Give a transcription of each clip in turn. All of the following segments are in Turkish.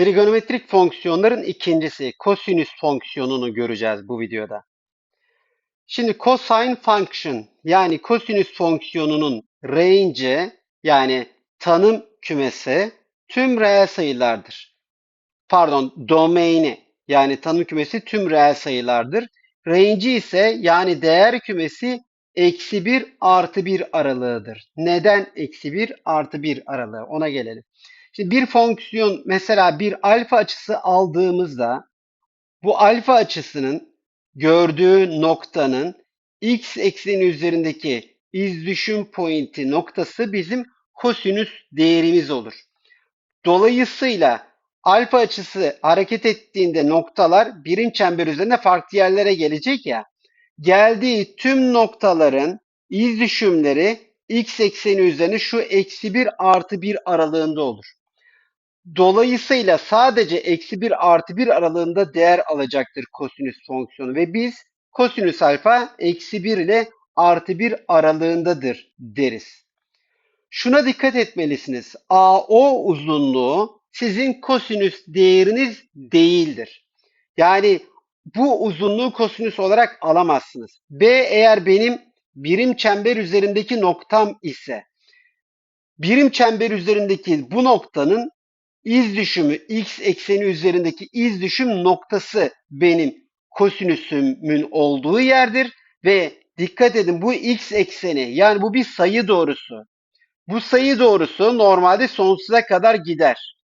Trigonometrik fonksiyonların ikincisi kosinüs fonksiyonunu göreceğiz bu videoda. Şimdi cosine function yani kosinüs fonksiyonunun range'i yani tanım kümesi tüm reel sayılardır. Pardon domaini yani tanım kümesi tüm reel sayılardır. Range'i ise yani değer kümesi eksi 1 artı 1 aralığıdır. Neden eksi 1 artı 1 aralığı ona gelelim. Şimdi bir fonksiyon mesela bir alfa açısı aldığımızda bu alfa açısının gördüğü noktanın x ekseni üzerindeki iz düşüm pointi noktası bizim kosinüs değerimiz olur. Dolayısıyla alfa açısı hareket ettiğinde noktalar birim çember üzerinde farklı yerlere gelecek ya. Geldiği tüm noktaların iz düşümleri x ekseni üzerine şu eksi 1 artı 1 aralığında olur. Dolayısıyla sadece eksi 1 artı 1 aralığında değer alacaktır kosinüs fonksiyonu ve biz kosinüs alfa eksi 1 ile artı 1 aralığındadır deriz. Şuna dikkat etmelisiniz. AO uzunluğu sizin kosinüs değeriniz değildir. Yani bu uzunluğu kosinüs olarak alamazsınız. B eğer benim birim çember üzerindeki noktam ise birim çember üzerindeki bu noktanın iz düşümü x ekseni üzerindeki iz düşüm noktası benim kosinüsümün olduğu yerdir ve dikkat edin bu x ekseni yani bu bir sayı doğrusu. Bu sayı doğrusu normalde sonsuza kadar gider.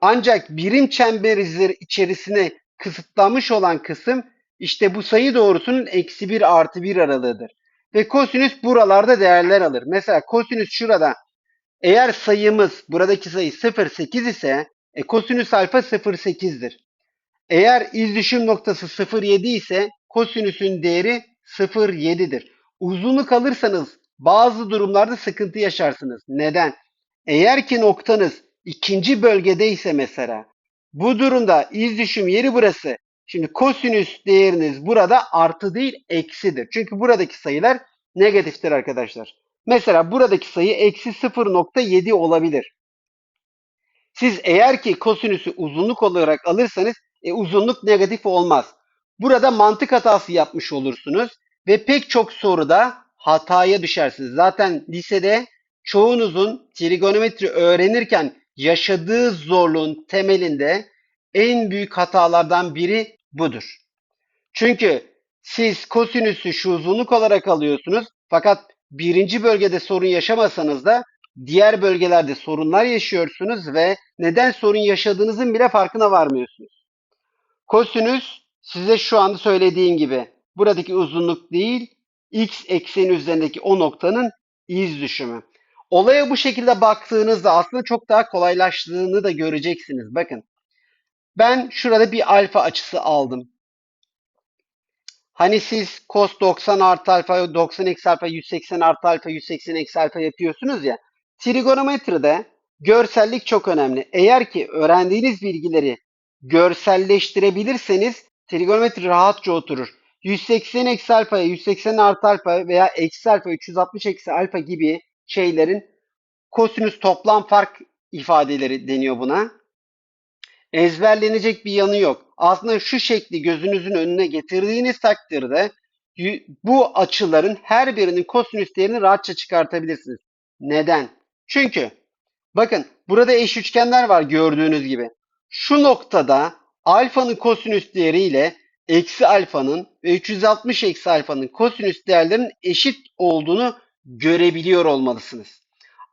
Ancak birim çember içerisine kısıtlanmış olan kısım işte bu sayı doğrusunun eksi 1 artı 1 aralığıdır. Ve kosinüs buralarda değerler alır. Mesela kosinüs şurada eğer sayımız buradaki sayı 0,8 ise e, kosinüs alfa 0,8'dir. Eğer iz düşüm noktası 0,7 ise kosinüsün değeri 0,7'dir. Uzunluk alırsanız bazı durumlarda sıkıntı yaşarsınız. Neden? Eğer ki noktanız ikinci bölgede ise mesela bu durumda iz düşüm yeri burası. Şimdi kosinüs değeriniz burada artı değil eksidir. Çünkü buradaki sayılar negatiftir arkadaşlar. Mesela buradaki sayı eksi 0.7 olabilir. Siz eğer ki kosinüsü uzunluk olarak alırsanız e, uzunluk negatif olmaz. Burada mantık hatası yapmış olursunuz ve pek çok soruda hataya düşersiniz. Zaten lisede çoğunuzun trigonometri öğrenirken yaşadığı zorluğun temelinde en büyük hatalardan biri budur. Çünkü siz kosinüsü şu uzunluk olarak alıyorsunuz fakat birinci bölgede sorun yaşamasanız da diğer bölgelerde sorunlar yaşıyorsunuz ve neden sorun yaşadığınızın bile farkına varmıyorsunuz. Kosinüs size şu anda söylediğim gibi buradaki uzunluk değil x ekseni üzerindeki o noktanın iz düşümü. Olaya bu şekilde baktığınızda aslında çok daha kolaylaştığını da göreceksiniz. Bakın ben şurada bir alfa açısı aldım. Hani siz cos 90 artı alfa, 90 eksi alfa, 180 artı alfa, 180 eksi alfa yapıyorsunuz ya. Trigonometride görsellik çok önemli. Eğer ki öğrendiğiniz bilgileri görselleştirebilirseniz trigonometri rahatça oturur. 180 eksi alfaya, 180 artı alfa veya eksi alfa, 360 eksi alfa gibi şeylerin kosinüs toplam fark ifadeleri deniyor buna. Ezberlenecek bir yanı yok. Aslında şu şekli gözünüzün önüne getirdiğiniz takdirde bu açıların her birinin kosinüs değerini rahatça çıkartabilirsiniz. Neden? Çünkü bakın burada eş üçgenler var gördüğünüz gibi. Şu noktada alfanın kosinüs değeri ile eksi alfanın ve 360 eksi alfanın kosinüs değerlerinin eşit olduğunu görebiliyor olmalısınız.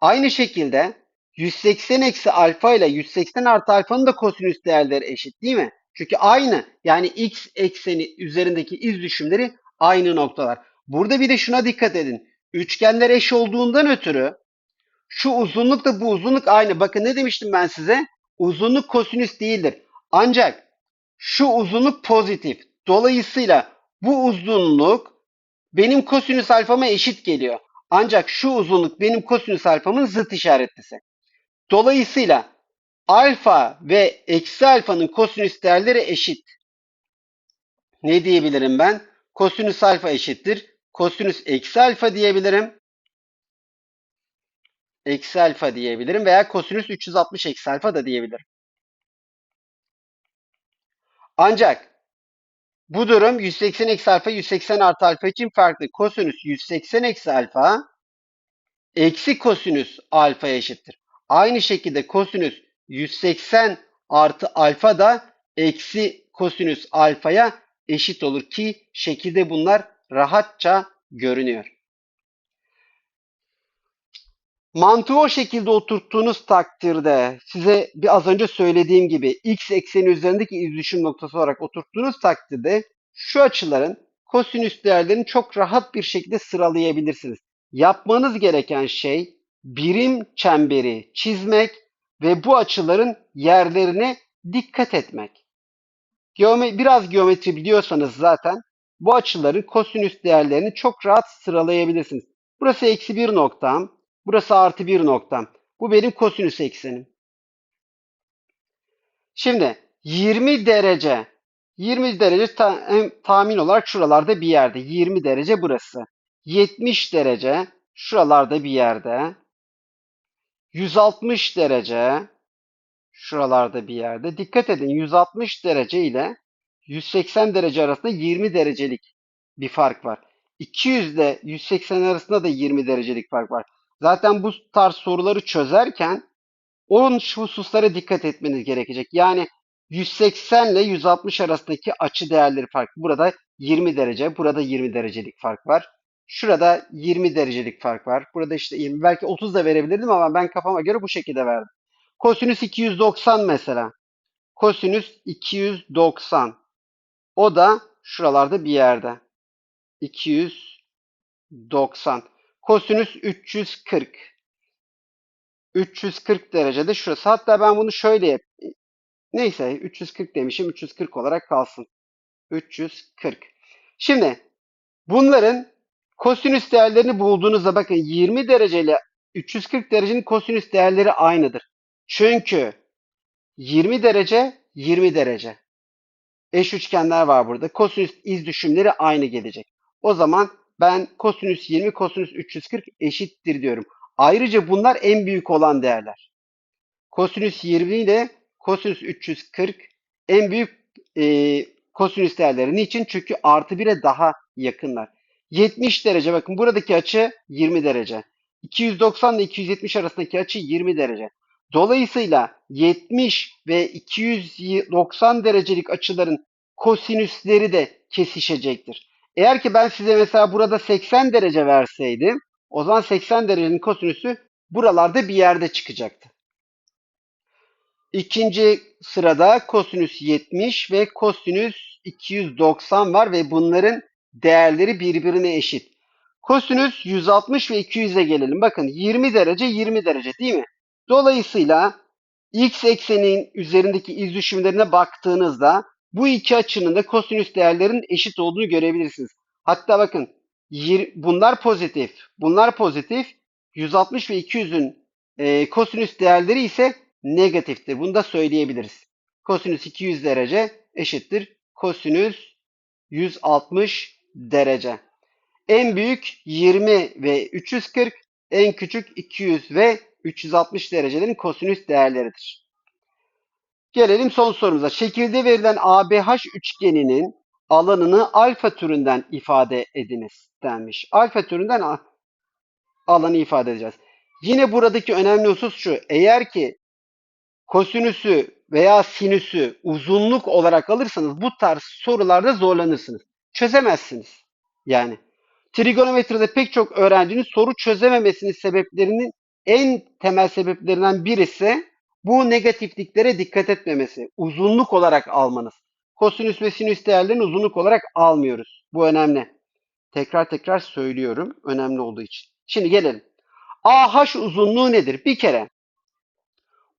Aynı şekilde 180 eksi alfa ile 180 artı alfanın da kosinüs değerleri eşit değil mi? Çünkü aynı yani x ekseni üzerindeki iz düşümleri aynı noktalar. Burada bir de şuna dikkat edin. Üçgenler eş olduğundan ötürü şu uzunluk da bu uzunluk aynı. Bakın ne demiştim ben size? Uzunluk kosinüs değildir. Ancak şu uzunluk pozitif. Dolayısıyla bu uzunluk benim kosinüs alfama eşit geliyor. Ancak şu uzunluk benim kosinüs alfamın zıt işaretlisi. Dolayısıyla alfa ve eksi alfanın kosinüs değerleri eşit. Ne diyebilirim ben? Kosinüs alfa eşittir. Kosinüs eksi alfa diyebilirim. Eksi alfa diyebilirim veya kosinüs 360 eksi alfa da diyebilirim. Ancak bu durum 180 eksi alfa 180 artı alfa için farklı. Kosinüs 180 eksi alfa eksi kosinüs alfaya eşittir. Aynı şekilde kosinüs 180 artı alfa da eksi kosinüs alfaya eşit olur ki şekilde bunlar rahatça görünüyor. Mantığı o şekilde oturttuğunuz takdirde size bir az önce söylediğim gibi x ekseni üzerindeki iz düşüm noktası olarak oturttuğunuz takdirde şu açıların kosinüs değerlerini çok rahat bir şekilde sıralayabilirsiniz. Yapmanız gereken şey birim çemberi çizmek ve bu açıların yerlerine dikkat etmek. Geome biraz geometri biliyorsanız zaten bu açıların kosinüs değerlerini çok rahat sıralayabilirsiniz. Burası eksi bir noktam. Burası artı bir noktam. Bu benim kosinüs eksenim. Şimdi 20 derece 20 derece ta- em- tahmin olarak şuralarda bir yerde. 20 derece burası. 70 derece şuralarda bir yerde. 160 derece şuralarda bir yerde. Dikkat edin 160 derece ile 180 derece arasında 20 derecelik bir fark var. 200 ile 180 arasında da 20 derecelik fark var. Zaten bu tarz soruları çözerken onun şu hususlara dikkat etmeniz gerekecek. Yani 180 ile 160 arasındaki açı değerleri farklı. Burada 20 derece, burada 20 derecelik fark var. Şurada 20 derecelik fark var. Burada işte 20, belki 30 da verebilirdim ama ben kafama göre bu şekilde verdim. Kosinüs 290 mesela. Kosinüs 290. O da şuralarda bir yerde. 290. Kosinüs 340. 340 derecede şurası. Hatta ben bunu şöyle yap. Neyse 340 demişim. 340 olarak kalsın. 340. Şimdi bunların kosinüs değerlerini bulduğunuzda bakın 20 derece ile 340 derecenin kosinüs değerleri aynıdır. Çünkü 20 derece 20 derece. Eş üçgenler var burada. Kosinüs iz düşümleri aynı gelecek. O zaman ben kosinüs 20 kosinüs 340 eşittir diyorum. Ayrıca bunlar en büyük olan değerler. Kosinüs 20 ile kosinüs 340 en büyük e, kosinüs değerleri. Niçin? Çünkü artı 1'e daha yakınlar. 70 derece bakın buradaki açı 20 derece. 290 ile 270 arasındaki açı 20 derece. Dolayısıyla 70 ve 290 derecelik açıların kosinüsleri de kesişecektir. Eğer ki ben size mesela burada 80 derece verseydim o zaman 80 derecenin kosinüsü buralarda bir yerde çıkacaktı. İkinci sırada kosinüs 70 ve kosinüs 290 var ve bunların değerleri birbirine eşit. Kosinüs 160 ve 200'e gelelim. Bakın 20 derece 20 derece değil mi? Dolayısıyla x eksenin üzerindeki iz düşümlerine baktığınızda bu iki açının da kosinüs değerlerinin eşit olduğunu görebilirsiniz. Hatta bakın bunlar pozitif, bunlar pozitif. 160 ve 200'ün e, kosinüs değerleri ise negatiftir. Bunu da söyleyebiliriz. Kosinüs 200 derece eşittir. Kosinüs 160 derece. En büyük 20 ve 340, en küçük 200 ve 360 derecelerin kosinüs değerleridir. Gelelim son sorumuza. Şekilde verilen ABH üçgeninin alanını alfa türünden ifade ediniz denmiş. Alfa türünden alanı ifade edeceğiz. Yine buradaki önemli husus şu. Eğer ki kosinüsü veya sinüsü uzunluk olarak alırsanız bu tarz sorularda zorlanırsınız. Çözemezsiniz. Yani trigonometride pek çok öğrencinin soru çözememesinin sebeplerinin en temel sebeplerinden birisi bu negatifliklere dikkat etmemesi. Uzunluk olarak almanız. Kosinüs ve sinüs değerlerini uzunluk olarak almıyoruz. Bu önemli. Tekrar tekrar söylüyorum. Önemli olduğu için. Şimdi gelelim. AH uzunluğu nedir? Bir kere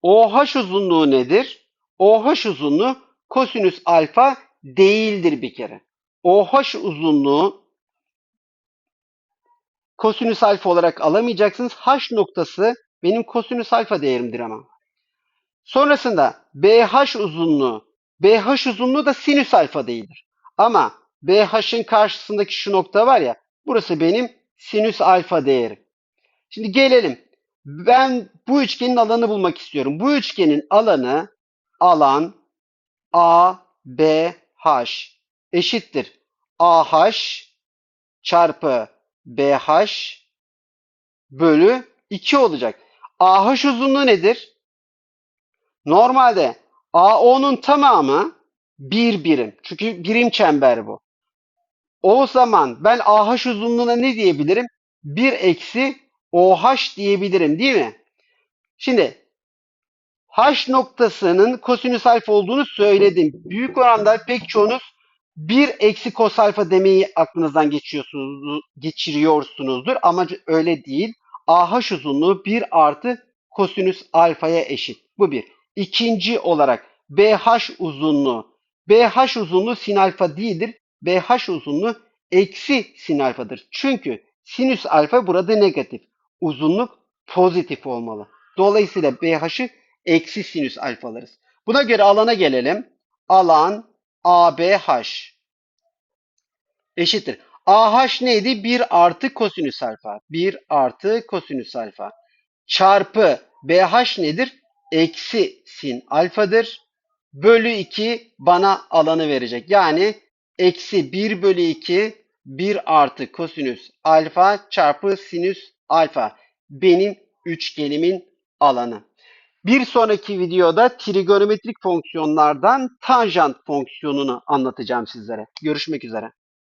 OH uzunluğu nedir? OH uzunluğu kosinüs alfa değildir bir kere. OH uzunluğu kosinüs alfa olarak alamayacaksınız. H noktası benim kosinüs alfa değerimdir ama. Sonrasında BH uzunluğu. BH uzunluğu da sinüs alfa değildir. Ama BH'ın karşısındaki şu nokta var ya, burası benim sinüs alfa değerim. Şimdi gelelim. Ben bu üçgenin alanı bulmak istiyorum. Bu üçgenin alanı alan A, BH eşittir. AH çarpı BH bölü 2 olacak. AH uzunluğu nedir? Normalde AO'nun tamamı bir birim. Çünkü birim çember bu. O zaman ben AH uzunluğuna ne diyebilirim? 1 eksi OH diyebilirim değil mi? Şimdi H noktasının kosinüs alfa olduğunu söyledim. Büyük oranda pek çoğunuz 1 eksi kos alfa demeyi aklınızdan geçiyorsunuz, geçiriyorsunuzdur. Ama öyle değil. AH uzunluğu 1 artı kosinüs alfaya eşit. Bu bir. İkinci olarak BH uzunluğu. BH uzunluğu sin alfa değildir. BH uzunluğu eksi sin alfadır. Çünkü sinüs alfa burada negatif. Uzunluk pozitif olmalı. Dolayısıyla BH'ı eksi sinüs alfa. Buna göre alana gelelim. Alan ABH eşittir. AH neydi? 1 artı kosinüs alfa. 1 artı kosinüs alfa. Çarpı BH nedir? Eksi sin alfadır. Bölü 2 bana alanı verecek. Yani eksi 1 bölü 2 1 artı kosinüs alfa çarpı sinüs alfa. Benim üçgenimin alanı. Bir sonraki videoda trigonometrik fonksiyonlardan tanjant fonksiyonunu anlatacağım sizlere. Görüşmek üzere.